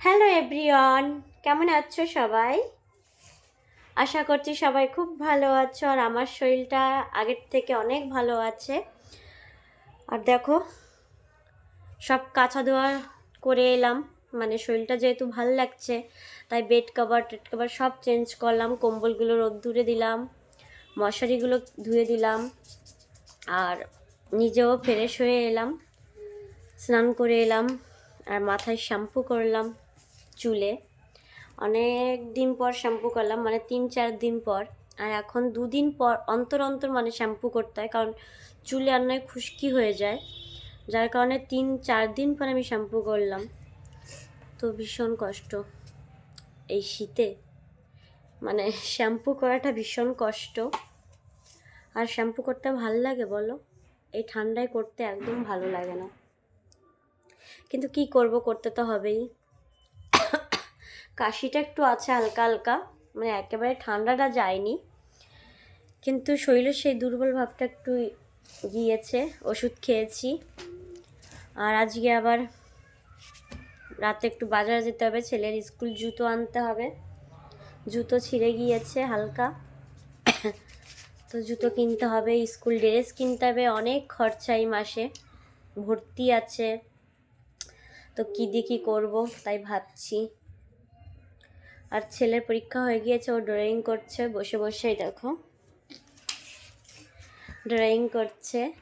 Hello everyone কেমন আছো সবাই? আশা করছি সবাই খুব ভালো আছো আর আমার শরীরটা আগের থেকে অনেক ভালো আছে। আর দেখো, সব কাঁচা ধোয়া করে এলাম। মানে শরীরটা যেহেতু ভালো লাগছে, তাই বেড কভার টেড কভার সব চেঞ্জ করলাম। কম্বলগুলো রোদ্দুরে দিলাম, মশারিগুলো ধুয়ে দিলাম, আর নিজেও ফ্রেশ হয়ে এলাম। স্নান করে এলাম, আর মাথায় শ্যাম্পু করলাম। চুলে। অনেক দিন পর শ্যাম্পু করলাম মানে তিন, চার দিন পর। আর এখন দুদিন পর, অন্তর অন্তর মানে শ্যাম্পু করতে হয়, কারণ চুলে আর নয় খুশকি হয়ে যায়। যার কারণে তিন, চার দিন পর আমি শ্যাম্পু করলাম। তো ভীষণ কষ্ট। এই শীতে মানে শ্যাম্পু করাটা ভীষণ কষ্ট। আর শ্যাম্পু করতে ভালো লাগে বলো? এই ঠান্ডায় করতে একদম ভালো লাগে না। কিন্তু কি করব, করতে তো হবেই। কাশিটা একটু আছে হালকা হালকা মানে একেবারে ঠান্ডাটা যায়নি। কিন্তু শরীরের সেই দুর্বল ভাবটা একটু গিয়েছে, ওষুধ খেয়েছি। আর আজকে আবার রাতে একটু বাজারে যেতে হবে, ছেলের স্কুল জুতো আনতে হবে। জুতো ছিঁড়ে গিয়েছে হালকা। তো জুতো কিনতে হবে, স্কুল ড্রেস কিনতে হবে, অনেক খরচা এই মাসে। ভর্তি আছে। তো কী দিয়ে কী করব, তাই ভাবছি। আর ছেলের পরীক্ষা হয়ে গিয়েছে, ও ড্রয়িং করছে। বসে বসেই দেখো। ড্রয়িং করছে।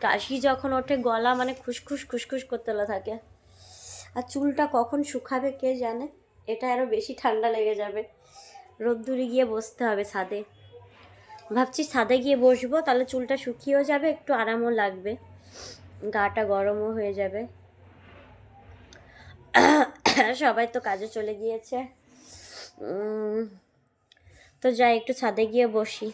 কাশি যখন ওঠে, গলা মানে খুসখুস খুসখুস করতে থাকে। আর চুলটা কখন শুকাবে কে জানে? এটা আরও বেশি ঠান্ডা লেগে যাবে। রোদ্দুরে গিয়ে বসতে হবে ছাদে। ভাবছি ছাদে গিয়ে বসবো, তাহলে চুলটা শুকিয়েও যাবে, একটু আরামও লাগবে। গাটা গরমও হয়ে যাবে। সবাই তো কাজে চলে গিয়েছে। তো যাই একটু ছাদে গিয়ে বসি।